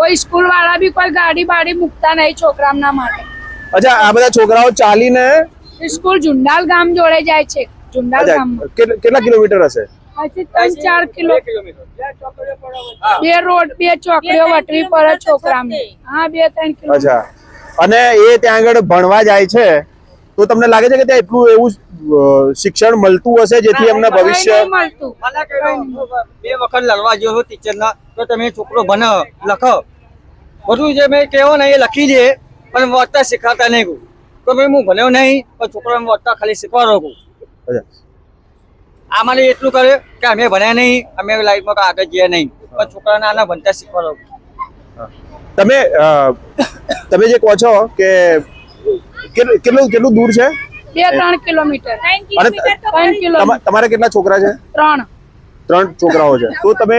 કોઈ સ્કૂલ વાળા બી કોઈ ગાડી બાડી મૂકતા નહીં છોકરામના માટે. અચ્છા આ બધા છોકરાઓ ચાલીને સ્કૂલ જુંડાલ ગામ જોડે જાય છે જુંડાલ ગામ કેટલા કિલોમીટર હશે? ત્રણ ચાર કિલો બે રોડ બે ચોકડીઓ વટવી પડે છોકરામને. હા બે ત્રણ કિલો અચ્છા. અને એ ત્યાં આગળ ભણવા જાય છે. તો તમને લાગે છે કે ત્યાં એટલું એવું શિક્ષણ મળતું હશે જેથી એમના ભવિષ્ય બે વખત લડવા ગયો ટીચર ટીચરના તો તમે છોકરો ભણે લખો. બધું જે મેં કહેવો ને એ લખી દે પણ વાંચતા શીખાતા નહીં તો મેં હું ભણ્યો નહીં પણ છોકરાને વાંચતા ખાલી શીખવાડો કહું અમારે આ મને એટલું કરે કે અમે ભણ્યા નહીં અમે લાઈફમાં આગળ ગયા નહીં. પણ છોકરાને આના ભણતા શીખવાડો તમે તમે જે કહો છો કે કેટલું કેટલું કેટલું દૂર છે? બે ત્રણ કિલોમીટર. તમારે કેટલા છોકરા છે? ત્રણ. ત્રણ છોકરાઓ છે. તો તમે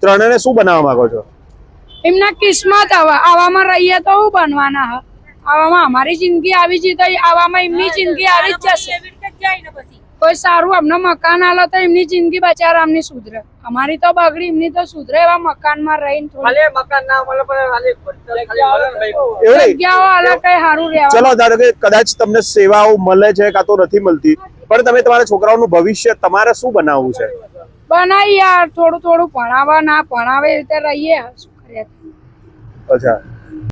ત્રણેને શું બનાવવા માંગો છો? એમના કિસ્મત આવા આવામાં રહીએ તો હું બનવાના હ. આવામાં અમારી જિંદગી આવી જ તો આવામાં એમની જિંદગી આવી જ જશે. કોઈ સારું અમને મકાન આલો તો એમની જિંદગી બચાર અમની સુધરે. અમારી તો બગડી એમની તો સુધરે એવા મકાનમાં રહીને થોડી. ખાલી મકાન ના મળે પણ જગ્યાઓ આલો કઈ સારું રહેવા ચલો ધારો કે કદાચ તમને સેવાઓ મળે છે કાં તો નથી મળતી પણ તમે તમારા છોકરાઓનું ભવિષ્ય તમારે શું બનાવવું છે? બનાવી યાર થોડું થોડું ભણાવવા ના ભણાવે એ રીતે રહીએ. શું કરીએ? અચ્છા.